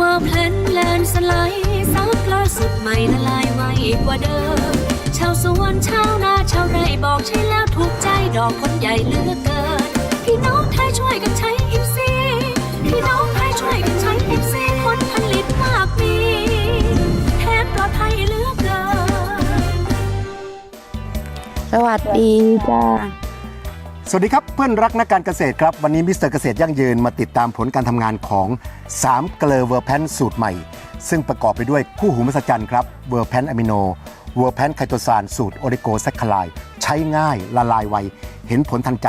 ว่าเพลนแลนสไลด์ซับล่าสุดใหม่ละลายไวกว่าเดิม ชาวสวนชาวนาชาวไร่บอกใช่แล้วถูกใจดอกคนใหญ่เหลือกเกิน พี่น้องไทยช่วยกันใช้อิฟซีพี่น้องไทยช่วยกันใช้อิฟซีผลผลิตมากมีแทนปลอดภัยเหลือกเกิน สวัสดีจ้า สวัสดีครับเพื่อนรักนักการเกษตรครับ วันนี้มิสเตอร์เกษตรยั่งยืนมาติดตามผลการทำงานของ3เกลอเวอร์แพนสูตรใหม่ ซึ่งประกอบไปด้วยคู่หูมหัศจรรย์ครับเวอร์แพนอะมิโนเวอร์แพนไคโตซานสูตรโอริโกแซคคลายใช้ง่ายละลายไว เห็นผลทันใจ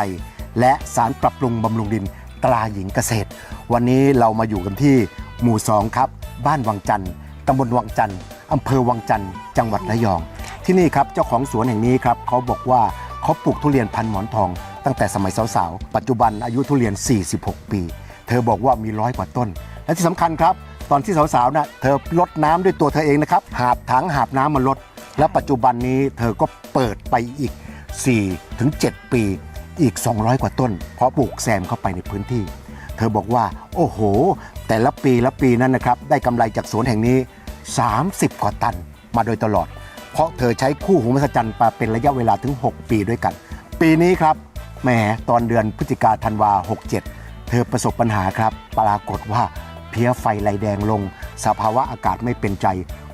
และสารปรับปรุงบำรุงดินตราหญิงเกษตร วันนี้เรามาอยู่กันที่หมู่ 2 ครับ บ้านวังจันทร์ตำบลวังจันทร์อำเภอวังจันทร์จังหวัดระยอง ที่นี่ครับเจ้าของสวนแห่งนี้ครับเขาบอกว่าเขาปลูกทุเรียนพันหมอนทอง ตั้งแต่สมัยสาวๆ ปัจจุบันอายุทุเรียน 46 ปี เธอบอกว่ามีร้อยกว่าต้น และที่สำคัญครับ ตอนที่สาวๆน่ะเธอลดน้ำด้วยตัวเธอเองนะครับ หาบถังหาบน้ำมาลด และปัจจุบันนี้เธอก็เปิดไปอีก4ถึง7ปีอีก 200 กว่าต้น เพราะปลูกแซมเข้าไปในพื้นที่ เธอบอกว่า โอ้โห แต่ละปีละปีนั้นนะครับ ได้กำไรจากสวนแห่งนี้ 30 กว่าตันมาโดยตลอด เพราะเธอใช้คู่หูมหัศจรรย์มาเป็นระยะเวลาถึง 6 ปีด้วยกัน ปีนี้ครับ แหมตอนเดือนพฤศจิกาธันวา 67 เธอประสบปัญหาครับ ปรากฏว่าเพี้ยไฟลายแดงลง สภาวะอากาศไม่เป็นใจ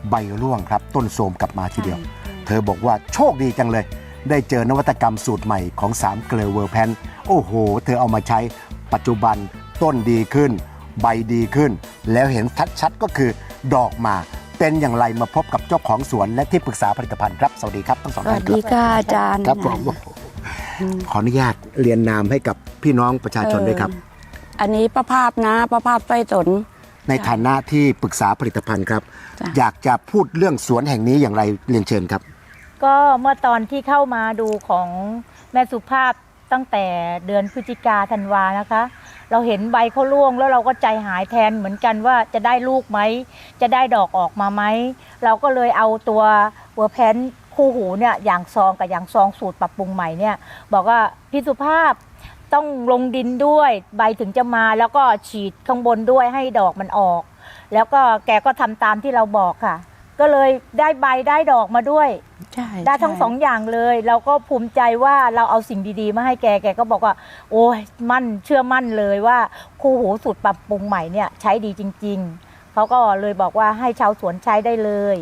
ใบร่วงครับ ต้นโทรมกลับมาทีเดียว เธอบอกว่าโชคดีจังเลย ได้เจอนวัตกรรมสูตรใหม่ของ3เกลอเวอร์แพนโอ้โห เธอเอามาใช้ปัจจุบันต้นดีขึ้น ใบดีขึ้น แล้วเห็นชัดๆก็คือดอกมาเป็นอย่างไรมาพบกับเจ้าของสวนและที่ปรึกษาผลิตภัณฑ์ครับ สวัสดีครับทั้งสองสท่าวันสครัดีบค่ะอาจารย์ครับผม ขออนุญาตเรียนนามให้กับพี่น้องประชาชนด้วยครับเอออันนี้ประภาพนะประภาพไส้สนในฐานะที่ปรึกษาผลิตภัณฑ์ครับจ้ะอยากจะพูดเรื่องสวนแห่งนี้อย่างไรเรียนเชิญครับ ก็เมื่อตอนที่เข้ามาดูของแม่สุภาพตั้งแต่เดือนพฤศจิกาธันวานะคะ เราเห็นใบเขาร่วงแล้วเราก็ใจหายแทนเหมือนกันว่าจะได้ลูกไหม จะได้ดอกออกมาไหม เราก็เลยเอาตัวเวอร์แพน คู่หูเนี่ยอย่างซองกับอย่างซองสูตรปรับปรุงใหม่เนี่ยบอกว่าพี่สุภาพต้องลงดินด้วยใบถึงจะมาแล้วก็ฉีดข้างบนด้วยให้ดอกมันออก แล้วก็แกก็ทำตามที่เราบอกค่ะ ก็เลยได้ใบได้ดอกมาด้วยใช่ได้ทั้งใช่สองอย่างเลย เราก็ภูมิใจว่าเราเอาสิ่งดีๆ มาให้แกแกก็บอกว่า โอ้ยมั่นเชื่อมั่นเลยว่าคู่หูสูตรปรับปรุงใหม่เนี่ยใช้ดีจริง ๆเขาก็เลยบอกว่าให้ชาวสวนใช้ได้เลย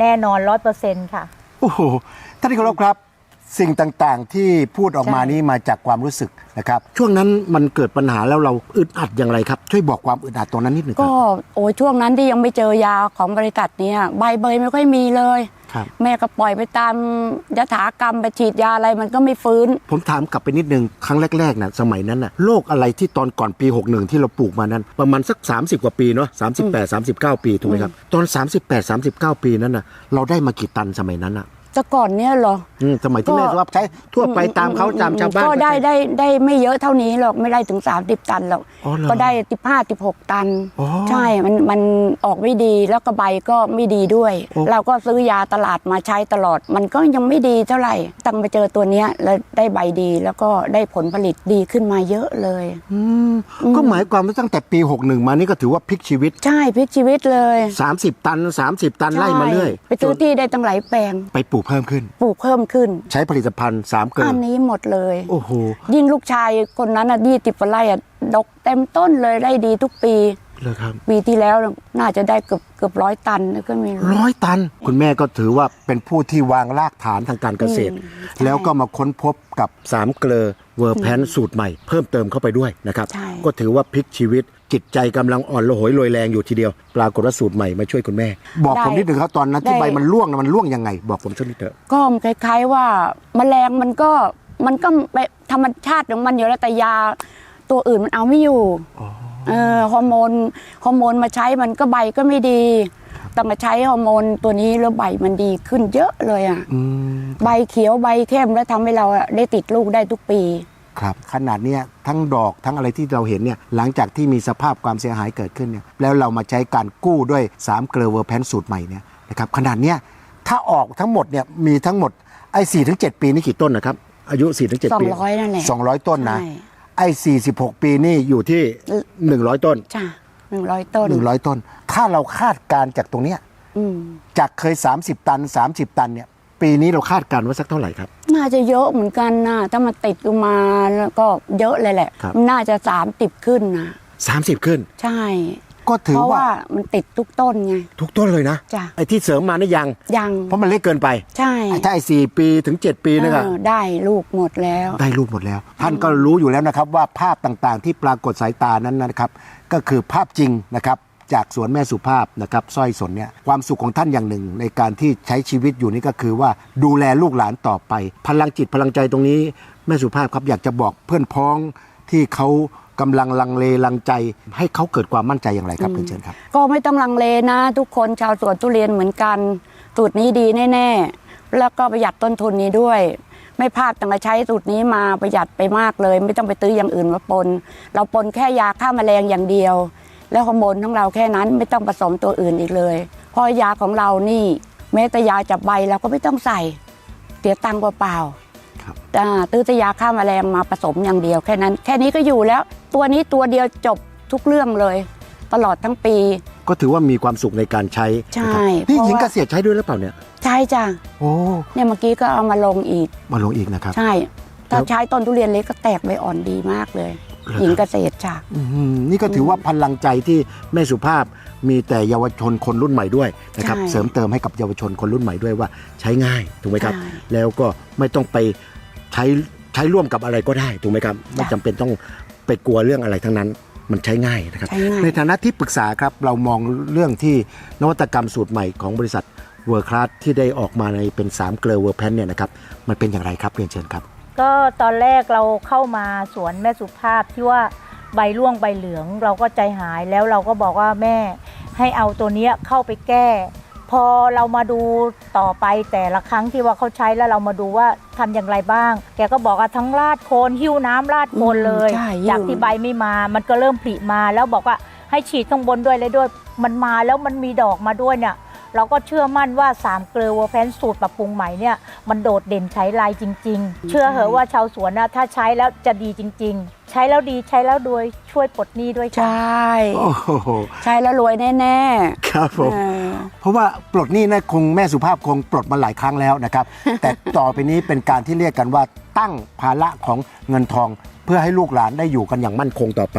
แน่นอนร้อยเปอร์เซ็นต์ค่ะ โอ้โหท่านที่เคารพครับ สิ่งต่างๆที่พูดออกมาใช่นี้มาจากความรู้สึกนะครับ ช่วงนั้นมันเกิดปัญหาแล้วเราอึดอัดอย่างไรครับ ช่วยบอกความอึดอัดตรงนั้นนิดหนึ่งคก็รับโอ้ยช่วงนั้นที่ยังไม่เจอยาของบริษัทเนี่ยใบเบยไม่ค่อยมีเลยครับ แม่ก็ปล่อยไปตามยถากรรมไปฉีดยาอะไรมันก็ไม่ฟื้น ผมถามกลับไปนิดนึงครั้งแรกๆนะสมัยนั้นน่ะโรคอะไรที่ตอนก่อนปี 61 ที่เราปลูกมานั้น ประมาณสัก 30 กว่าปีเนาะ38 39 ปีถูกไหมครับ ตอน 38 39 ปีนั้นน่ะเราได้มากี่ตันสมัยนั้นอะ แต่ก่อนเนี่ยเหรออืมสมัยที่ก็แม่รับใช้ทั่วไปตามเขาตามชาวบ้านก็ได้ได้ได้ไม่เยอะเท่านี้หรอกไม่ได้ถึง 30 ตันหรอกอ๋อเหรอก็ได้สิบห้าสิบหกตันอ๋อใช่มันมันออกไม่ดีแล้วก็ใบก็ไม่ดีด้วยโอ้เราก็ซื้อยาตลาดมาใช้ตลอด มันก็ยังไม่ดีเท่าไหร่ตั้งไปเจอตัวเนี้ยแล้วได้ใบดีแล้วก็ได้ผลผลิตดีขึ้นมาเยอะเลยอืมก็หมายความว่าตั้งแต่ปี 61 มานี่ก็ถือว่าพลิกชีวิต ใช่พลิกชีวิตเลย 30 ตัน 30 ตันไล่มาเรื่อยใช่ไปซื้อที่ได้ตั้งหลายแปลงไปปลูกเพิ่มขึ้น ปลูกเพิ่มขึ้น ใช้ผลิตภัณฑ์3เกิอันนนี้หมดเลย โอ้โหยิ่งลูกชายคนนั้นอะยี่สิบไร่อะดกเต็มต้นเลยได้ดีทุกปีเลยครับปีที่แล้วน่าจะได้เกือบเกือบร้อยตันก็ไมีร้อยตัน คุณแม่ก็ถือว่าเป็นผู้ที่วางรากฐานทางการเกษตรอืมใช่แล้วก็มาค้นพบกับ3เกลอ เวอร์แพนสูตรใหม่เพิ่มเติมเข้าไปด้วยนะครับใช่ก็ถือว่าพลิกชีวิตจิตใจกำลังอ่อนระหยโรยแรงอยู่ทีเดียว ปรากฏว่าสูตรใหม่มาช่วยคุณแม่ บอกผมนิดหนึ่งครับตอนนั้นที่ใบมันร่วงนะมันร่วงยังไง บอกผมสักนิดเถอะก็คล้ายๆว่าแมลงมันก็มันก็ไปธรรมชาติของมันอยู่แล้วแต่ยาตัวอื่นมันเอาไม่อยู่เออฮอร์โมนฮอร์โมนมาใช้มันก็ใบก็ไม่ดี ต้องมาใช้ฮอร์โมนตัวนี้แล้วใบมันดีขึ้นเยอะเลยอะอืมใบเขียวใบเข้มแล้วทำให้เราอะได้ติดลูกได้ทุกปี ครับ ขนาดเนี้ยทั้งดอกทั้งอะไรที่เราเห็นเนี่ยหลังจากที่มีสภาพความเสียหายเกิดขึ้นเนี่ยแล้วเรามาใช้การกู้ด้วย3เกลอเวอร์แพนสูตรใหม่เนี่ยนะครับขนาดเนี้ยถ้าออกทั้งหมดเนี่ยมีทั้งหมดไอ้สี่ถึงเจ็ดปีนี่กี่ต้นนะครับอายุ4ี่ถึงเจ็ดปี200นั่นแหละสองร้อยต้นนะใช่ ไอ้สี่สิบหกปีนี่อยู่ที่100ต้น จ้ะ หนึ่งร้อยต้น100ต้น ถ้าเราคาดการณ์จากตรงเนี้ยอืมจากเคย 30 ตัน 30 ตันเนี่ย ปีนี้เราคาดการณ์ว่าสักเท่าไหร่ครับ น่าจะเยอะเหมือนกันนะถ้ามันติดลงมาแล้วก็เยอะเลยแหละครับน่าจะสามติบขึ้นนะ30 ขึ้น ใช่ ก็ถือเพราะว่าว่ามันติดทุกต้นไง ทุกต้นเลยนะ จ้ะ ไอ้ที่เสริมมานี่ยัง ยังเพราะมันเล็กเกินไปใช่ไอ้ถ้าไอ้สี่ปีถึง 7 ปีนี่ก็เออได้ลูกหมดแล้ว ได้รูปหมดแล้ว ท่านก็รู้อยู่แล้วนะครับว่าภาพต่างๆ ที่ปรากฏสายตานั้นนะครับ ก็คือภาพจริงนะครับจากสวนแม่สุภาพนะครับสร้อยสนเนี่ยความสุขของท่านอย่างหนึ่ง ในการที่ใช้ชีวิตอยู่นี่ก็คือว่าดูแลลูกหลานต่อไป พลังจิตพลังใจตรงนี้แม่สุภาพครับอยากจะบอกเพื่อนพ้อง ที่เขากำลังลังเลลังใจ ให้เขาเกิดความมั่นใจอย่างไรครับเพื่อนเชิญครับ ก็ไม่ต้องลังเลนะ ทุกคนชาวสวนทุเรียนเหมือนกันสูตรนี้ดีแน่ ๆ แล้วก็ประหยัดต้นทุนนี้ด้วย ไม่พลาดต้องมาใช้สูตรนี้มาประหยัดไปมากเลย ไม่ต้องไปตื้ออย่างอื่นมาปน เราปนแค่ยาฆ่าแมลงอย่างเดียว แล้วฮอร์โมนของเราแค่นั้นไม่ต้องผสมตัวอื่นอีกเลยเพราะยาของเรานี่แม้แต่ยาจับใบเราก็ไม่ต้องใส่เสียตังค์เปล่าๆครับอ่า ตื้อแตยาฆ่าแมลงมาผสมอย่างเดียวแค่นั้น แค่นี้ก็อยู่แล้ว ตัวนี้ตัวเดียวจบทุกเรื่องเลย ตลอดทั้งปี ก็ถือว่ามีความสุขในการใช้ใช่นะครับพี่เพราะหญิงว่าเกษียณใช้ด้วยหรือเปล่าเนี่ย ใช่จ้ะโอ้เนี่ยเมื่อกี้ก็เอามาลงอีก มาลงอีกนะครับ ใช่แล้ถ้าวใช้ต้นทุเรียนเล็กก็แตกใบอ่อนดีมากเลยเหรอครับหญิงเกษตรจ้ะอื้อหือนี่ก็ถือว่าพลังใจที่แม่สุภาพมีแต่เยาวชนคนรุ่นใหม่ด้วยนะครับใช่เสริมเติมให้กับเยาวชนคนรุ่นใหม่ด้วยว่าใช้ง่ายถูกไหมครับใช่แล้วก็ไม่ต้องไปใช้ใช้ร่วมกับอะไรก็ได้ถูกไหมครับไม่จำเป็นต้องไปกลัวเรื่องอะไรทั้งนั้นมันใช้ง่ายนะครับใช้ง่ายในฐานะที่ปรึกษาครับเรามองเรื่องที่นวัตกรรมสูตรใหม่ของบริษัทเวอร์คลาสที่ได้ออกมาในเป็น3เกลือเวอร์แพนเนี่ยนะครับมันเป็นอย่างไรครับเรียนเชิญครับ ก็ตอนแรกเราเข้ามาสวนแม่สุภาพที่ว่าใบร่วงใบเหลืองเราก็ใจหายแล้วเราก็บอกว่าแม่ให้เอาตัวเนี้ยเข้าไปแก้ พอเรามาดูต่อไปแต่ละครั้งที่ว่าเขาใช้แล้วเรามาดูว่าทำอย่างไรบ้าง แกก็บอกว่าทั้งราดโคนหิ้วน้ำราดโคนเลยใช่หิ้ว จากที่ใบไม่มา มันก็เริ่มผลิมาแล้วบอกว่าให้ฉีดข้างบนด้วยเลยด้วย มันมาแล้วมันมีดอกมาด้วยเนี่ย เราก็เชื่อมั่นว่า3เกลือวัวแพนสูตรปรับปรุงใหม่เนี่ยมันโดดเด่นใช้ลายจริง ๆ เชื่อเหอะว่าชาวสวนนะถ้าใช้แล้วจะดีจริง ๆ ใช้แล้วดีใช้แล้วรวยช่วยปลดหนี้ด้วยใชค่ะ่ โอ้โหใช้แล้วรวยแน่ครับผๆมเออเพราะว่าปลดหนี้นะคงแม่สุภาพคงปลดมาหลายครั้งแล้วนะครับ แต่ต่อไปนี้เป็นการที่เรียกกันว่าตั้งภาระของเงินทอง เพื่อให้ลูกหลานได้อยู่กันอย่างมั่นคงต่อไป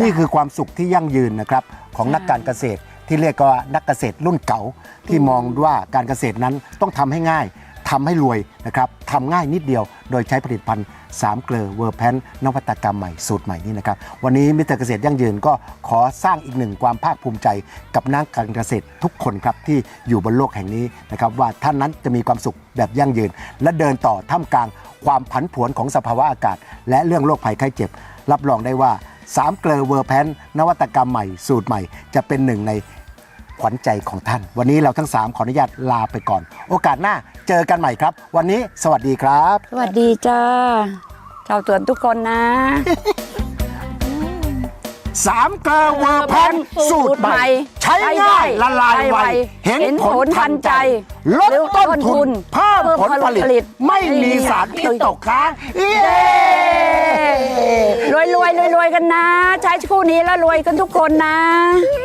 นี่คือความสุขที่ยั่งยืนนะครับของนักการเกษตร ที่เรียกว่านักเกษตรรุ่นเก่าที่มองว่าการเกษตรนั้นต้องทำให้ง่ายทำให้รวยนะครับทำง่ายนิดเดียว โดยใช้ผลิตภัณฑ์สามเกลือเวอร์แพนนวัตกรรมใหม่สูตรใหม่นี้นะครับ วันนี้มิตรเกษตรยั่งยืนก็ขอสร้างอีกหนึ่งความภาคภูมิใจกับนักการเกษตรทุกคนครับที่อยู่บนโลกแห่งนี้นะครับว่าท่านนั้นจะมีความสุขแบบยั่งยืน และเดินต่อท่ามกลางความผันผวนของสภาวะอากาศ และเรื่องโรคภัยไข้เจ็บ รับรองได้ว่าสามเกลือเวอร์แพนนวัตกรรมใหม่สูตรใหม่ จะเป็นหนึ่งใน ขวัญใจของท่าน วันนี้เราทั้ง 3 ขออนุญาตลาไปก่อน โอกาสหน้าเจอกันใหม่ครับ วันนี้สวัสดีครับ สวัสดีจ้าชาวสวนทุกคนนะ สามเกลอเวอร์แพนสูตรใหม่ ใช้ง่ายละลายไว เห็นผลทันใจ ลดต้นทุนเพิ่มผลผลิต ไม่มีสารพิษตกค้างเย้รวยรวยรวยรวยกันนะ ใช้คู่นี้แล้วรวยกันทุกคนนะ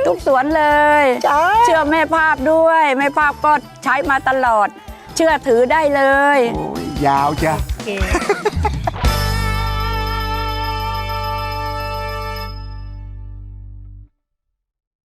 ทุกสวนเลยจ้าเชื่อแม่ภาพด้วยแม่ภาพก็ใช้มาตลอด เชื่อถือได้เลยโอ้ยยาวจ้ะโอเค